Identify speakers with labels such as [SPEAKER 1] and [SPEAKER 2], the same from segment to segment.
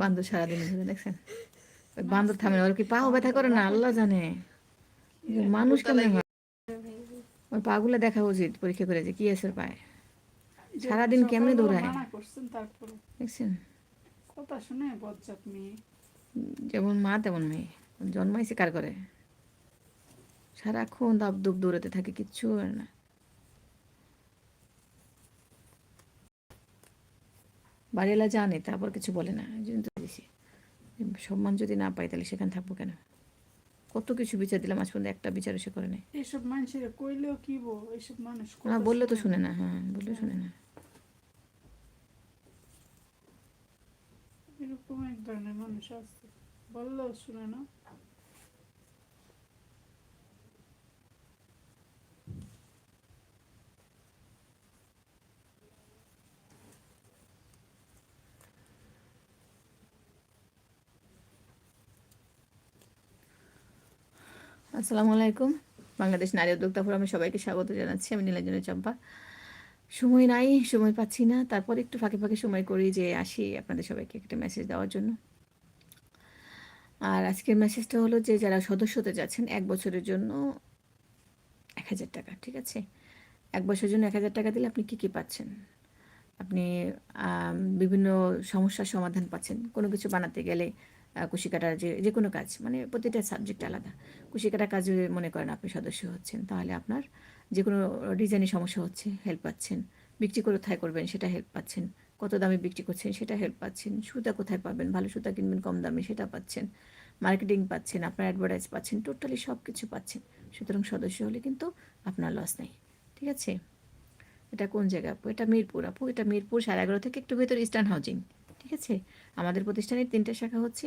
[SPEAKER 1] বান্দর সারাদিন ধরে দেখছেন? বান্দর থামে ওর কি পাও ব্যথা করে না? আল্লাহ জানে। মানুষ কেমন পাগুলো দেখা উচিত পরীক্ষা করে যে কি আছে পায়ে। সারাদিন কেমনে দৌড়ায়? দেখছেন?
[SPEAKER 2] কথা শুনে বজ্জাত মেয়ে।
[SPEAKER 1] যেমন মা তেমন মেয়ে। জন্মাইছে কার করে সারাক্ষণ দাব দুব দৌড়াতে থাকে কিচ্ছু করে না। বাড়িওয়ালা জানে তারপর কিছু বলে না। এই জন্য তো দিছি সম্মান যদি না পাই তাহলে সেখানে থাকব কেন? কত কিছু বিচার দিলাম আজ পর্যন্ত একটা বিচার সে করে নেই।
[SPEAKER 2] এইসব মানুষের কইলেও কি বো এইসব মানুষ
[SPEAKER 1] না বললে তো
[SPEAKER 2] শুনে
[SPEAKER 1] না। হ্যাঁ বললে শুনে না।
[SPEAKER 2] এরকম এক ধরনের মানুষ আছে। বললেও শুনে না।
[SPEAKER 1] আসসালামু আলাইকুম। বাংলাদেশ নারী উদ্যোক্তা ফোরামে সবাইকে স্বাগত জানাচ্ছি। আমি নীলাঞ্জনা চম্পা। সময় নাই, সময় পাচ্ছি না। তারপর একটু ফাঁকে ফাঁকে সময় করি যে আসি আপনাদের সবাইকে একটা মেসেজ দেওয়ার জন্য। আর আজকের মেসেজটা হলো যে যারা সদস্য হতে যাচ্ছেন, এক বছরের জন্য এক হাজার টাকা, ঠিক আছে? এক বছরের জন্য এক হাজার টাকা দিলে আপনি কী কী পাচ্ছেন? আপনি বিভিন্ন সমস্যার সমাধান পাচ্ছেন। কোনো কিছু বানাতে গেলে কুশি কাটার যে যে কোনো কাজ মানে প্রতিটা সাবজেক্ট আলাদা। কুশি কাটার কাজে মনে করেন আপনি সদস্য হচ্ছেন, তাহলে আপনার যে কোনো ডিজাইনের সমস্যা হচ্ছে হেল্প পাচ্ছেন। বিক্রি কোথায় করবেন সেটা হেল্প পাচ্ছেন। কত দামে বিক্রি করছেন সেটা হেল্প পাচ্ছেন। সুতা কোথায় পাবেন? ভালো সুতা কিনবেন, কম দামে সেটা পাচ্ছেন। মার্কেটিং পাচ্ছেন, আপনার অ্যাডভার্টাইজ পাচ্ছেন টোটালি সব কিছু পাচ্ছেন। সুতরাং সদস্য হলে কিন্তু আপনার লস নেই। ঠিক আছে? এটা কোন জায়গা আপু? এটা মিরপুর। আপু, এটা মিরপুর এগারো থেকে একটু ভেতর ইস্টার্ন হাউজিং ঠিক আছে? আমাদের প্রতিষ্ঠানের তিনটা শাখা হচ্ছে।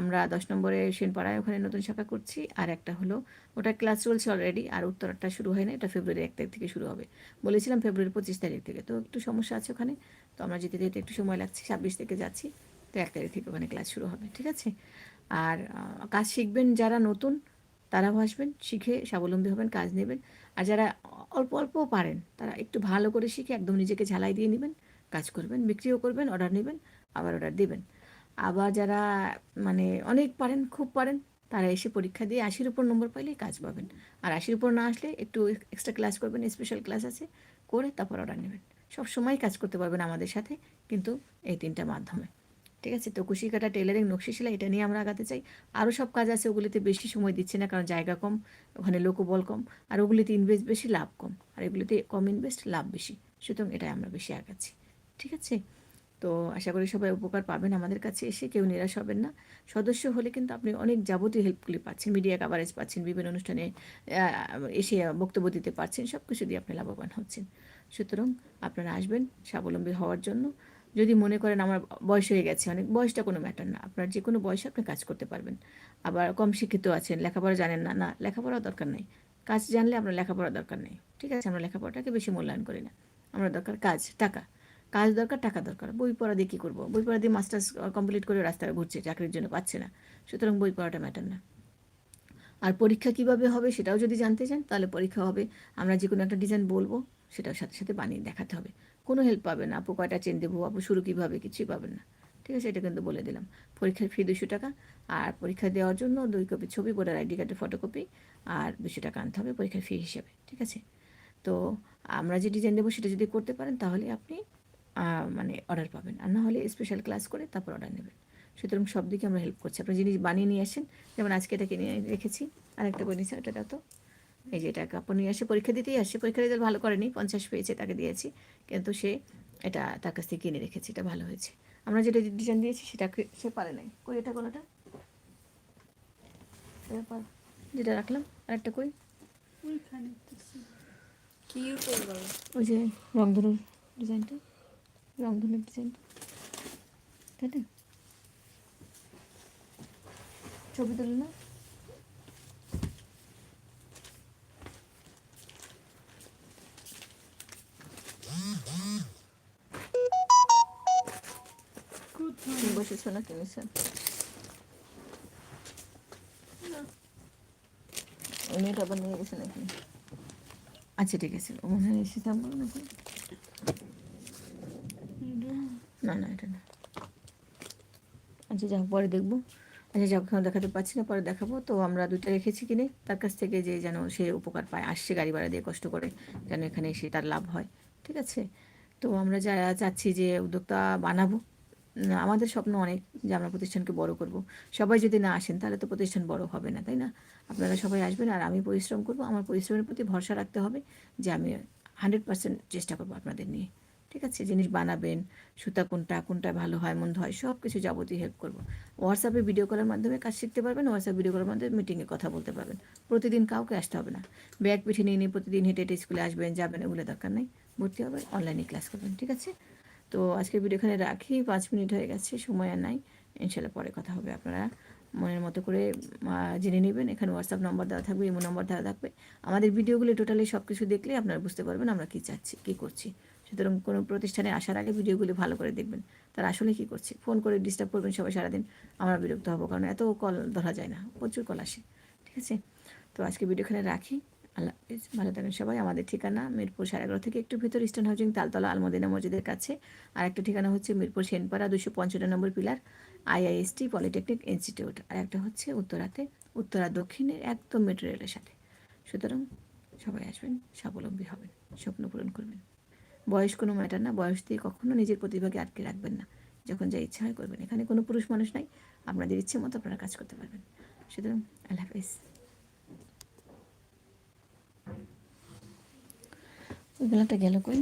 [SPEAKER 1] আমরা দশ নম্বরে সেনপাড়ায় ওখানে নতুন শাখা করছি। আর একটা হলো ওটা ক্লাস চলছে অলরেডি আর উত্তরটা শুরু হয় না, এটা ফেব্রুয়ারি এক তারিখ থেকে শুরু হবে। বলেছিলাম ফেব্রুয়ারি পঁচিশ তারিখ থেকে। তো একটু সমস্যা আছে ওখানে, তো আমরা যেতে যেতে একটু সময় লাগছে, ছাব্বিশ থেকে যাচ্ছি। তো এক তারিখ থেকে ওখানে ক্লাস শুরু হবে, ঠিক আছে? আর কাজ শিখবেন যারা নতুন, তারাও আসবেন, শিখে স্বাবলম্বী হবেন, কাজ নেবেন। আর যারা অল্প অল্প পারেন, তারা একটু ভালো করে শিখে একদম নিজেকে ঝালাই দিয়ে নেবেন, কাজ করবেন, বিক্রিও করবেন, অর্ডার নেবেন। আবার অর্ডার দেবেন। আবার যারা মানে অনেক পারেন, খুব পারেন, তারা এসে পরীক্ষা দিয়ে আশির উপর নম্বর পাইলেই কাজ পাবেন। আর আশির উপর না আসলে একটু এক্সট্রা ক্লাস করবেন স্পেশাল ক্লাস আছে, করে তারপর অর্ডার নেবেন। সব সময় কাজ করতে পারবেন আমাদের সাথে, কিন্তু এই তিনটা মাধ্যমে। ঠিক আছে? তো কুশি কাটা টেলারিং নকশি সেলাই এটা নিয়ে আমরা আগাতে চাই। আরও সব কাজ আছে, ওগুলিতে বেশি সময় দিচ্ছে না, কারণ জায়গা কম, ওখানে লোকবল কম, আর ওগুলিতে ইনভেস্ট বেশি লাভ কম, আর এগুলিতে কম ইনভেস্ট লাভ বেশি। সুতরাং এটাই আমরা বেশি আগাচ্ছি। ঠিক আছে? তো আশা করি সবাই উপকার পাবেন আমাদের কাছে এসে, কেউ নিরাশ হবেন না। সদস্য হলে কিন্তু আপনি অনেক যাবতীয় হেল্পগুলি পাচ্ছেন মিডিয়া কাভারেজ পাচ্ছেন, বিভিন্ন অনুষ্ঠানে এসে বক্তব্য দিতে পারছেন সব কিছু দিয়ে আপনি লাভবান হচ্ছেন। সুতরাং আপনারা আসবেন স্বাবলম্বী হওয়ার জন্য। যদি মনে করেন আমার বয়স হয়ে গেছে, অনেক বয়সটা কোনো ম্যাটার না, আপনার যে কোনো বয়সে আপনি কাজ করতে পারবেন। আবার কম শিক্ষিত আছেন, লেখাপড়া জানেন না না লেখাপড়া দরকার নেই। কাজ জানলে আপনার লেখাপড়া দরকার নেই, ঠিক আছে? আমরা লেখাপড়াটাকে বেশি মূল্যায়ন করি না। আমরা দরকার কাজ, টাকা। কাজ দরকার, টাকা দরকার। বই পড়া দিয়ে কী করব? বই পড়া দিয়ে মাস্টার্স কমপ্লিট করে রাস্তায় ঘুরছে, চাকরির জন্য পাচ্ছে না। সুতরাং বই পড়াটা ম্যাটার না। আর পরীক্ষা কীভাবে হবে সেটাও যদি জানতে চান, তাহলে পরীক্ষা হবে। আমরা যে কোনো একটা ডিজাইন বলব সেটাও সাথে সাথে বানিয়ে দেখাতে হবে। কোনো হেল্প পাবেন না। আপু কয়টা চেন দেবো? আপু শুরু কীভাবে? কিছুই পাবেন না। ঠিক আছে, এটা কিন্তু বলে দিলাম। পরীক্ষার ফি দুশো টাকা। আর পরীক্ষা দেওয়ার জন্য দুই কপি ছবি ভোটার আইডি কার্ডের ফটোকপি আর দুশো টাকা আনতে হবে পরীক্ষার ফি হিসেবে। ঠিক আছে? তো আমরা যে ডিজাইন দেবো সেটা যদি করতে পারেন, তাহলে আপনি মানে অর্ডার পাবেন। আর না হলে স্পেশাল ক্লাস করে তারপর অর্ডার নেবেন। সুতরাং সব দিকে আমরা হেল্প করছি। আপনি জিনিস বানিয়ে নিয়ে আসেন। যেমন আজকে এটা কিনে রেখেছি। আর একটা করে নিয়েছি এটা তো। এই যে এটা কাপড় নিয়ে আসে পরীক্ষা দিতেই আসে। পরীক্ষা রেজাল্ট ভালো করেনি পঞ্চাশ পেয়েছে তাকে দিয়েছি। কিন্তু সে এটা তার কাছ থেকে কিনে রেখেছি এটা ভালো হয়েছে। আমরা যেটা ডিজাইন দিয়েছি সেটাকে সে পারে নাই। কই এটা কোনোটা যেটা রাখলাম আরেকটা কই?
[SPEAKER 2] ওইখানে তো ছিল।
[SPEAKER 3] কি
[SPEAKER 1] ওই যে রংধনুর ডিজাইনটা রংধনুর ডিজাইনটা তাই না? ছবি তুলে না বসেছো না কিনেছেন ওই মেয়েটা আবার নিয়ে গেছে নাকি? আচ্ছা ঠিক আছে। ও মনে হয় এসে থাকব নাকি
[SPEAKER 2] এটা?
[SPEAKER 1] না না, এটা না। আচ্ছা যাক, পরে দেখব। আচ্ছা যাক, এখন দেখাতে পারছি না, পরে দেখাবো। তো আমরা দুইটা রেখেছি কিনে, তার কাছ থেকে যে যেন সে উপকার পায়, আসছে গাড়ি ভাড়া দিয়ে কষ্ট করে, যেন এখানে এসে তার লাভ হয়, ঠিক আছে? তো আমরা যারা চাচ্ছি যে উদ্যোক্তা বানাবো। আমাদের স্বপ্ন অনেক যে আমরা প্রতিষ্ঠানকে বড় করব। সবাই যদি না আসেন, তাহলে তো প্রতিষ্ঠান বড় হবে না, তাই না? আপনারা সবাই আসবেন আর আমি পরিশ্রম করব। আমার পরিশ্রমের প্রতি ভরসা রাখতে হবে যে আমি হান্ড্রেড পার্সেন্ট চেষ্টা করব আপনাদের নিয়ে। ঠিক আছে, জিনিস বানাবেন, সুতা কোনটা কোনটা ভালো হয়, মন্দ হয় সব কিছু যাবতীয় হেল্প করব। হোয়াটসঅ্যাপে ভিডিও কলের মাধ্যমে কাজ শিখতে পারবেন হোয়াটসঅ্যাপ ভিডিও কলের মাধ্যমে মিটিংয়ে কথা বলতে পারবেন। প্রতিদিন কাউকে আসতে হবে না। ব্যাগ পিঠে নিয়ে নিয়ে প্রতিদিন হেঁটে হেঁটে স্কুলে আসবেন, যাবেন, এগুলো দরকার নেই। ভর্তি হবেন অনলাইনে ক্লাস করবেন, ঠিক আছে? তো আজকের ভিডিও এখানে রাখি, পাঁচ মিনিট হয়ে গেছে, সময় আর নাই। ইনশাল্লাহ পরে কথা হবে আপনারা। মনের মতো করে জেনে নেবেন। এখানে হোয়াটসঅ্যাপ নম্বর দেওয়া থাকবে ইমো নম্বর দেওয়া থাকবে। আমাদের ভিডিওগুলো টোটালি সব কিছু দেখলে আপনারা বুঝতে পারবেন আমরা কী চাচ্ছি, কী করছি। সুতরাং কোনো প্রতিষ্ঠানে আসার আগে ভিডিওগুলি ভালো করে দেখবেন। তারা আসলে কী করছে? ফোন করে ডিস্টার্ব করবেন সবাই সারাদিন। আমরা বিরক্ত হব কারণ এত কল ধরা যায় না। প্রচুর কল আসে। ঠিক আছে? তো আজকে ভিডিও এখানে রাখি। আল্লাহ হাফিজ। ভালো থাকেন সবাই। আমাদের ঠিকানা মিরপুর এগারো থেকে একটু ভিতর ইস্টার্ন হাউজিং তালতলা আলমদিনা মসজিদের কাছে। আর একটা ঠিকানা হচ্ছে মিরপুর সেনপাড়া দুশো পঞ্চান্ন number pillar IIST polytechnic institute. আর একটা হচ্ছে উত্তরাতে। উত্তরা দক্ষিণের একদম মেট্রো রেলের সাথে। সুতরাং সবাই আসবেন, স্বাবলম্বী হবেন, স্বপ্ন পূরণ করবেন। বয়স কোনো ম্যাটার না, বয়স দিয়ে কখনো নিজের প্রতিভাকে আটকে রাখবেন না। যখন যা ইচ্ছা হয় করবেন। এখানে কোনো পুরুষ মানুষ নাই, আপনাদের ইচ্ছে মতো আপনারা কাজ করতে পারবেন। সুতরাং, আল্লাহ হাফিজ। ওই গেল কই?